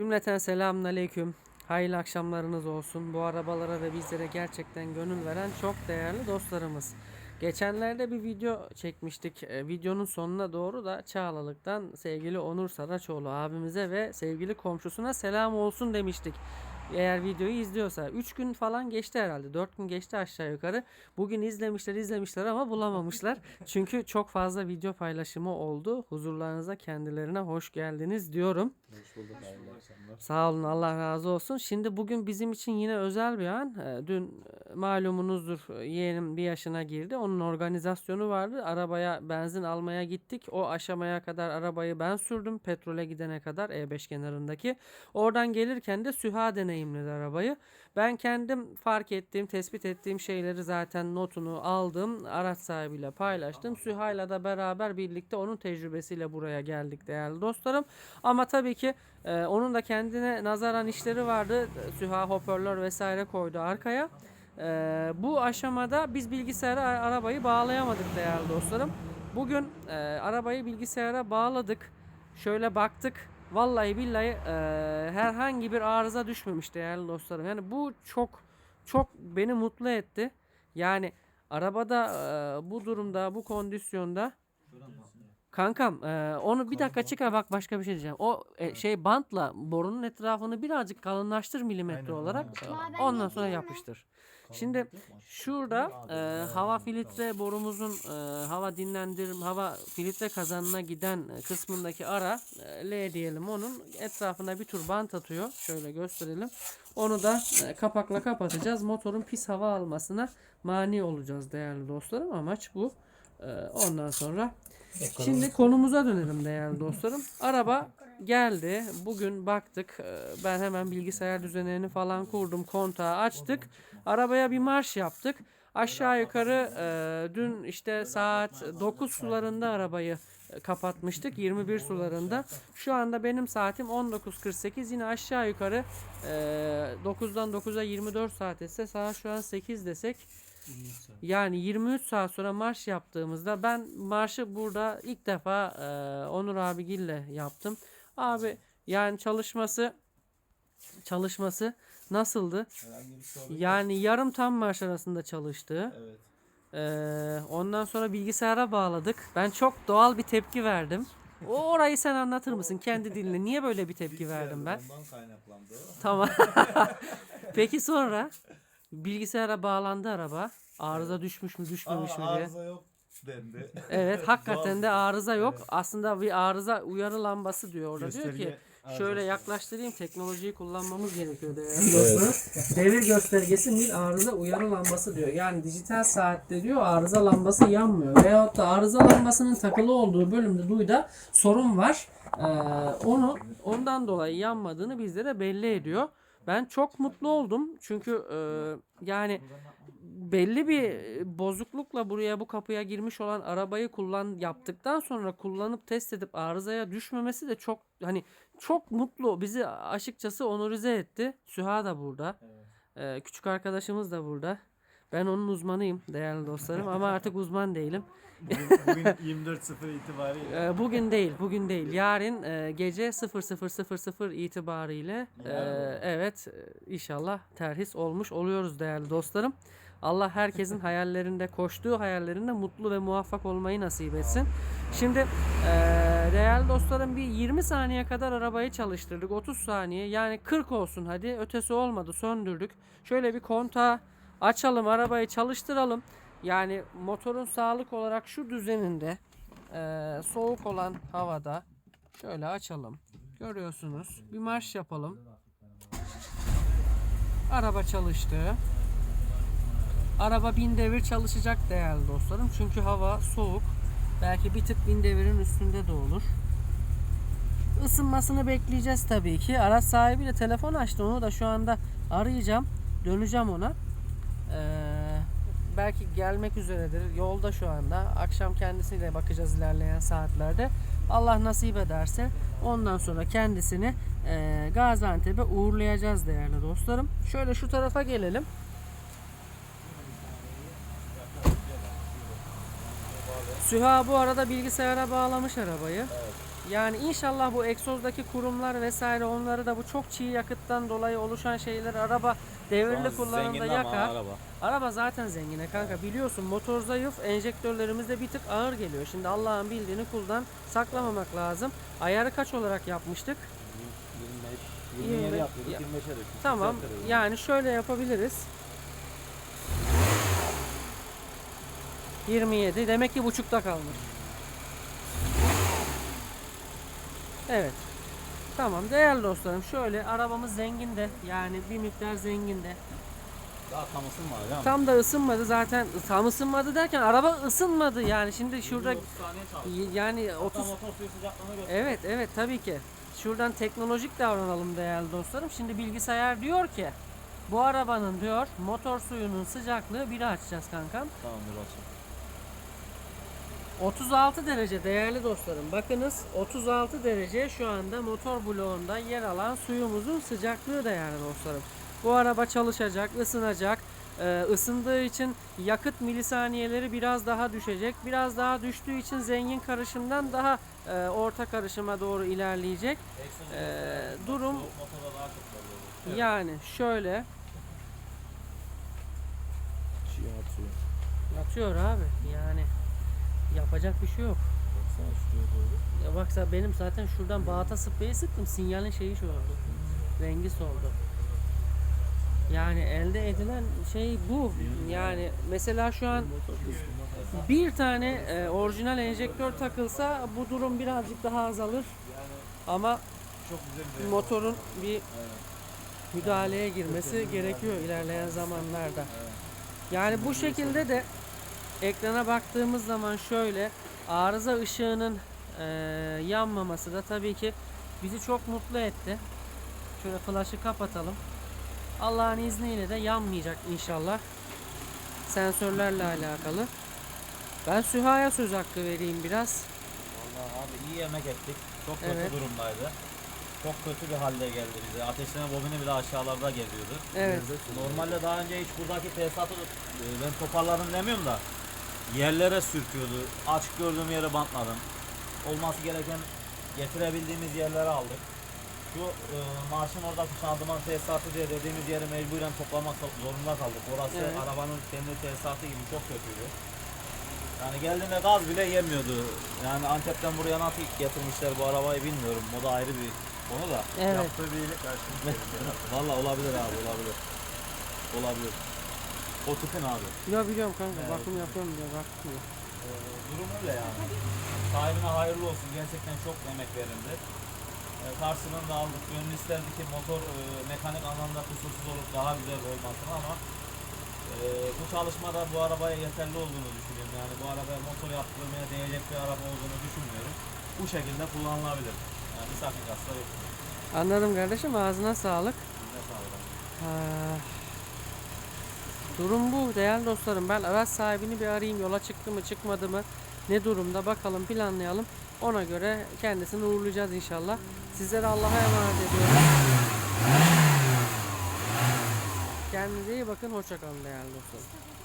Cümleten selamun aleyküm. Hayırlı akşamlarınız olsun. Bu arabalara ve bizlere gerçekten gönül veren çok değerli dostlarımız. Geçenlerde bir video çekmiştik. E, videonun sonuna doğru da Çağlalık'tan sevgili Onur Saraçoğlu abimize ve sevgili komşusuna selam olsun demiştik. Eğer videoyu izliyorsa 3 gün falan geçti herhalde. 4 gün geçti aşağı yukarı. Bugün izlemişler izlemişler ama bulamamışlar. Çünkü çok fazla video paylaşımı oldu. Huzurlarınıza kendilerine hoş geldiniz diyorum. Hoş bulduk. Akşamlar. Sağ olun Allah razı olsun. Şimdi bugün bizim için yine özel bir an. Ee, Dün e, malumunuzdur e, yeğenim bir yaşına girdi. Onun organizasyonu vardı. Arabaya benzin almaya gittik. O aşamaya kadar arabayı ben sürdüm. Petrole gidene kadar E5 kenarındaki. Oradan gelirken de Süha deneyimledi arabayı. Ben kendim fark ettiğim, tespit ettiğim şeyleri zaten notunu aldım. Araç sahibiyle paylaştım. Süha'yla da beraber birlikte onun tecrübesiyle buraya geldik değerli dostlarım. Ama tabii ki e, onun da kendine nazaran işleri vardı. Süha hoparlör vesaire koydu arkaya. E, bu aşamada biz bilgisayara arabayı bağlayamadık değerli dostlarım. Bugün e, arabayı bilgisayara bağladık. Şöyle baktık. Vallahi billahi e, herhangi bir arıza düşmemiş değerli dostlarım. Yani bu çok çok beni mutlu etti. Yani arabada e, bu durumda, bu kondisyonda Kankam e, onu bir dakika çıkar bak başka bir şey diyeceğim. O e, şey bantla borunun etrafını birazcık kalınlaştır milimetre Aynen, olarak. e, Ondan sonra yapıştır. Şimdi şurada e, hava filtre borumuzun e, hava dinlendirim hava filtre kazanına giden kısmındaki ara e, L diyelim onun etrafına bir tur bant atıyor. Şöyle gösterelim. Onu da e, kapakla kapatacağız. Motorun pis hava almasına mani olacağız değerli dostlarım. Amaç bu. E, ondan sonra Şimdi konumuza dönelim değerli dostlarım. Araba geldi. Bugün baktık. Ee, Ben hemen bilgisayar düzenlerini falan kurdum. Kontağı açtık. Arabaya bir marş yaptık. Aşağı yukarı e, dün işte saat 9 sularında arabayı e, kapatmıştık. 21 sularında. Şu anda benim saatim 19.48. Yine aşağı yukarı e, 9'dan 9'a 24 saat etse saat şu an 8 desek yani 23 saat sonra marş yaptığımızda ben marşı burada ilk defa e, Onur abigille yaptım. Abi yani çalışması çalışması nasıldı? Yok. Yani yarım tam marş arasında çalıştı. Evet. Ee, ondan sonra bilgisayara bağladık. Ben çok doğal bir tepki verdim. O orayı sen anlatır mısın kendi dilinle? Niye böyle bir tepki verdim ben? Ondan kaynaklandı. Tamam. Peki sonra bilgisayara bağlandı araba. Arıza düşmüş mü düşmemiş mi Aa, diye. arıza yok dendi. Evet hakikaten de arıza yok. Evet. Aslında bir arıza uyarı lambası diyor orada. Diyor ki Gösterge şöyle yaklaştırayım teknolojiyi kullanmamız gerekiyor değerli dostlarım. Devir göstergesi bir arıza uyarı lambası diyor. Yani dijital saatte diyor arıza lambası yanmıyor. Veyahut da arıza lambasının takılı olduğu bölümde duyda sorun var. Ee, onu ondan dolayı yanmadığını bizlere belli ediyor. Ben çok mutlu oldum. Çünkü e, yani belli bir bozuklukla buraya bu kapıya girmiş olan arabayı kullan yaptıktan sonra kullanıp test edip arızaya düşmemesi de çok hani çok mutlu bizi açıkçası onurize etti. Süha da burada. Evet. Ee, küçük arkadaşımız da burada. Ben onun uzmanıyım değerli dostlarım ama artık uzman değilim. Bugün, bugün 24.0 itibariyle. Ee, bugün değil, bugün değil. Yarın e, gece 00.00 itibariyle e, evet e, inşallah terhis olmuş oluyoruz değerli dostlarım. Allah herkesin hayallerinde koştuğu hayallerinde mutlu ve muvaffak olmayı nasip etsin. Şimdi e, değerli dostlarım bir 20 saniye kadar arabayı çalıştırdık. 30 saniye yani 40 olsun hadi ötesi olmadı söndürdük. Şöyle bir kontağı açalım arabayı çalıştıralım. Yani motorun sağlık olarak şu düzeninde eee, soğuk olan havada şöyle açalım. Görüyorsunuz. Bir marş yapalım. Araba çalıştı. Araba bin devir çalışacak değerli dostlarım. Çünkü hava soğuk. Belki bir tık bin devirin üstünde de olur. Isınmasını bekleyeceğiz tabii ki. Araç sahibiyle telefon açtı. Onu da şu anda arayacağım. Döneceğim ona. Ee, belki gelmek üzeredir. Yolda şu anda. Akşam kendisiyle bakacağız ilerleyen saatlerde. Allah nasip ederse ondan sonra kendisini e, Gaziantep'e uğurlayacağız değerli dostlarım. Şöyle şu tarafa gelelim. Süha bu arada bilgisayara bağlamış arabayı. Yani inşallah bu egzozdaki kurumlar vesaire onları da bu çok çiğ yakıttan dolayı oluşan şeyler araba devirli kullanımda yakar. araba. Araba zaten zengine kanka biliyorsun motor zayıf enjektörlerimiz de bir tık ağır geliyor. Şimdi Allah'ın bildiğini kuldan saklamamak lazım. Ayarı kaç olarak yapmıştık? 25 27 25 yapıyorduk ya. 25'e düştük. Tamam yani şöyle yapabiliriz. 27 demek ki buçukta kalmış. Evet. Tamam değerli dostlarım şöyle arabamız zengin de yani bir miktar zengin de. Daha tam ısınmadı değil mi? Tam da ısınmadı zaten tam ısınmadı derken araba ısınmadı yani şimdi şurada 30 saniye çalıştı. yani Hatta 30 motor suyu sıcaklığını gösteriyor. Evet evet tabii ki. Şuradan teknolojik davranalım değerli dostlarım. Şimdi bilgisayar diyor ki bu arabanın diyor motor suyunun sıcaklığı biri açacağız kankam. Tamam dur açayım. 36 derece değerli dostlarım. Bakınız 36 derece şu anda motor bloğunda yer alan suyumuzun sıcaklığı değerli dostlarım. Bu araba çalışacak, ısınacak. Ee, ısındığı için yakıt milisaniyeleri biraz daha düşecek. Biraz daha düştüğü için zengin karışımdan daha e, orta karışıma doğru ilerleyecek. Ee, durum yani şöyle Çiğ atıyor. atıyor abi. Yani yapacak bir şey yok. Baksana şuraya doğru. Ya baksa benim zaten şuradan bağata spreyi sıktım. Sinyalin şeyi şu oldu. Rengi soldu. Yani elde edilen şey bu. Yani mesela şu an bir tane e, orijinal enjektör takılsa bu durum birazcık daha azalır. Ama Çok güzel bir motorun bir müdahaleye girmesi gerekiyor ilerleyen zamanlarda. Yani bu şekilde de ekrana baktığımız zaman şöyle arıza ışığının eee, yanmaması da tabii ki bizi çok mutlu etti. Şöyle flaşı kapatalım. Allah'ın izniyle de yanmayacak inşallah. Sensörlerle alakalı. Ben Süha'ya söz hakkı vereyim biraz. Vallahi abi iyi yemek ettik. Çok kötü Evet. durumdaydı. Çok kötü bir halde geldi bize. Ateşleme bobini bile aşağılarda geziyordu. Evet. Normalde daha önce hiç buradaki tesisatı e, ben toparladım demiyorum da yerlere sürtüyordu. Açık gördüğüm yere bantladım. Olması gereken getirebildiğimiz yerlere aldık. Şu e, marşın oradaki şanzıman tesisatı diye dediğimiz yeri mecburen toplamak zorunda kaldık. Orası Evet. arabanın kendi tesisatı gibi çok kötüydü. Yani geldiğinde gaz bile yemiyordu. Yani Antep'ten buraya nasıl getirmişler bu arabayı bilmiyorum. O da ayrı bir konu da. Evet. yaptığı bir iyilik. Valla olabilir abi olabilir. Olabilir. O tipin abi. Ya biliyorum kanka Evet. bakım yapıyorum diyor bakmıyor. Ee, durum öyle yani. Sahibine hayırlı olsun. Gerçekten çok emek verildi. Ee, karşılığını da aldık. Gönül isterdi ki motor e, mekanik anlamda kusursuz olup daha güzel olmasını ama e, bu çalışmada bu arabaya yeterli olduğunu düşünüyorum. Yani bu arabaya motor yaptırmaya değecek bir araba olduğunu düşünmüyorum. Bu şekilde kullanılabilir. Yani bir sakıncası da yok. Anladım kardeşim ağzına sağlık. Ne sağlık. Ha. Durum bu değerli dostlarım. Ben araç sahibini bir arayayım. Yola çıktı mı çıkmadı mı? Ne durumda bakalım planlayalım. Ona göre kendisini uğurlayacağız inşallah. Sizlere Allah'a emanet ediyorum. Kendinize iyi bakın. Hoşça kalın değerli dostlarım.